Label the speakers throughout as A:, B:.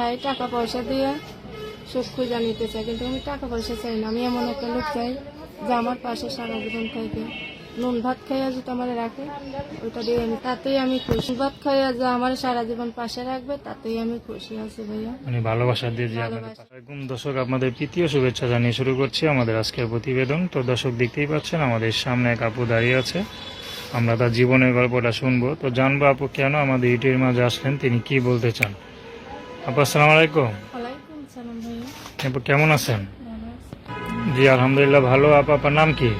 A: ভাই টাকা পয়সা দিয়ে সুখ খুঁজে নিতে চাই কিন্তু আমি টাকা পয়সা চাই না আমি এমন একটা লোক চাই যে আমার পাশে সারা জীবন থাকে। নুন ভাত খাইয়া যদি আমার রাখে ওইটা দিয়ে আমি তাতেই আমি খুশি। ভাত খাইয়া যে আমার সারা জীবন পাশে রাখবে তাতেই আমি খুশি আছি ভাইয়া।
B: মানে ভালোবাসা দিয়ে যে আসসালামাইকুম দর্শক আপনাদের তৃতীয় শুভেচ্ছা জানিয়ে শুরু করছি আমাদের আজকের প্রতিবেদন। তো দর্শক দেখতেই পাচ্ছেন আমাদের সামনে এক আপু দাঁড়িয়ে আছে। আমরা তার জীবনের গল্পটা শুনব। তো জানব আপু কেন আমাদের ইউটিউবের মাঝে আসলেন তিনি কি বলতে চান? আপু আসসালামু আলাইকুম। আপু কেমন আছেন? জি আলহামদুলিল্লাহ ভালো। আপা আপনার নাম কি?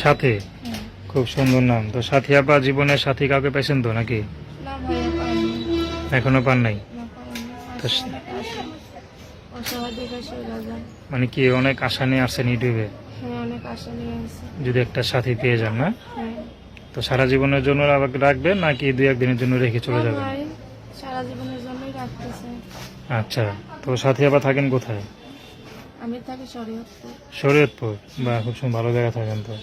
A: সাথী হ্যাঁ।
B: খুব সুন্দর নাম। তো সাথী আপা জীবনের সাথী কাউকে পেয়েছেন তো নাকি? এখনও পান নাই? মানে কি অনেক আশা নিয়ে আসছেন ইউটিউবে?
A: হ্যাঁ
B: যদি একটা সাথী পেয়ে যান না?
A: হ্যাঁ।
B: তো সারা জীবনের জন্য রাখবেন নাকি দুই একদিনের জন্য রেখে চলে যাবেন? আচ্ছা তো সাথী আবার থাকেন কোথায়?
A: আমি থাকি শরীয়তপুর।
B: শরীয়তপুর? বা খুব সুন্দর ভালো জায়গা থাকেন তো।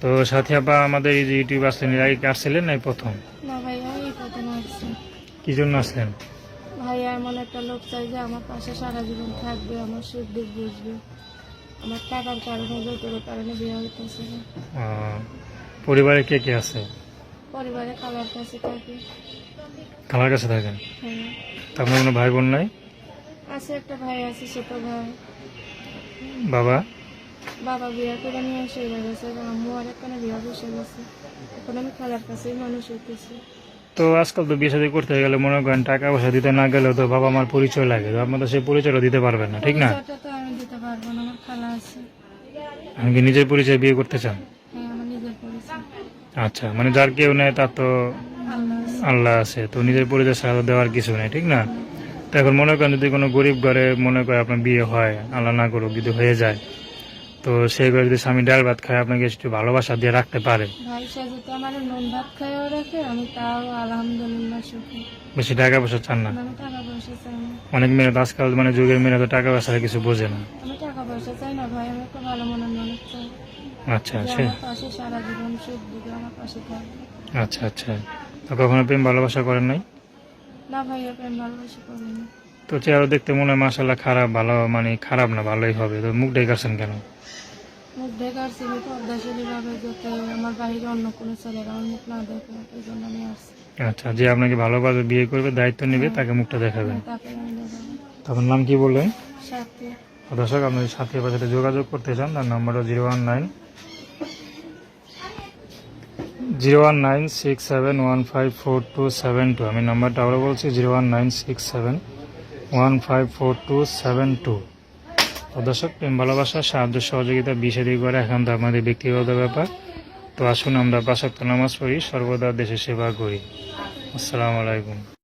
B: তো সাথী আপা আমাদের এই যে ইউটিউব আসলেন এর আগে আসছিলেন নাই প্রথম?
A: না ভাইয়া এই প্রথম আসছে।
B: কি জন্য আসলেন?
A: ভাইয়া এমন একটা লোক চাই যে আমার পাশে সারা জীবন থাকবে আমার সুখ দুঃখ বুঝবে। আমার টাকার কারণে যৌতুকের কারণে বিয়ে হইতেছে। না।
B: পরিবারে কে কে আছে?
A: পরিবারে খাবার কাছে থাকি।
B: খালার কাছে থাকেন।
A: হ্যাঁ।
B: আপনার কোনো ভাই বোন নাই?
A: আছে একটা ভাই আছে ছোট ভাই।
B: বাবা?
A: বাবা বিয়ে করে নিয়ে এসে গেছে আম্মু আর এখানে বিয়ে বসে গেছে। এখন আমি খালার কাছেই মানুষ হইতেছি।
B: তো আজকাল তো বিয়ে শাদী করতে গেলে মনে করেন টাকা পয়সা দিতে না গেলেও তো বাবা আমার পরিচয় লাগে। তো আপনার তো সেই পরিচয়টা দিতে পারবেন না ঠিক না?
A: পরিচয়টা তো আমি দিতে পারব না আমার খালা আছে।
B: আপনি কি নিজের পরিচয় বিয়ে করতে চান?
A: হ্যাঁ আমার নিজের পরিচয়।
B: আচ্ছা মানে যার কেউ নেয় তার তো
A: আল্লাহ আছে
B: তো নিজের পরিচয় তো দেওয়ার কিছু নেই ঠিক না? তো এখন মনে করেন যদি কোনো গরিব ঘরে মনে করে আপনার বিয়ে হয় আল্লাহ না করুক যদি হয়ে যায় তো সেই ঘরে যদি স্বামী ডাল ভাত খায় আপনাকে একটু ভালোবাসা দিয়ে রাখতে পারে। বেশি টাকা পয়সা চান না? অনেক মেয়ে তো আজকাল মানে যুগের মেয়েরা তো টাকা পয়সা কিছু বোঝে না। আচ্ছা
A: আমার পাশে থাকবে
B: আচ্ছা আচ্ছা। তো কখনো প্রেম ভালোবাসা করেন নাই?
A: না ভাই প্রেম ভালোবাসি করি না
B: তো চেহারা দেখতে মনে হয় মাসাল্লাহ খারাপ ভালো মানে খারাপ না ভালোই হবে। তো মুখ ডেকারছেন কেন?
A: মুখ দেখার ছিল পর্দাশীলী ভাবে যাতে আমার বাহিরে অন্য কোনো ছেলেরা মুখ না দেখে এই জন্য আমি আসছি।
B: আচ্ছা যে আপনাকে ভালোভাবে বিয়ে করবে দায়িত্ব নেবে তাকে মুখটা দেখাবেন।
A: তাকে
B: তখন নাম কি বললেন? দর্শক আপনি সাথী আপনার সাথে যোগাযোগ করতে চান তার নাম্বারটা zero one nine zero one nine six seven one five four two seven two. আমি নাম্বারটা আবারও বলছি, zero one nine six seven one five four two seven two. দর্শক, প্রেম, ভালোবাসা, সাহায্য, সহযোগিতা বিষাদি করে এখন তো আমাদের ব্যক্তিগত ব্যাপার। তো আসুন আমরা পাশাক্ত নামাজ পড়ি, সর্বদা দেশে সেবা করি। আসসালামু আলাইকুম।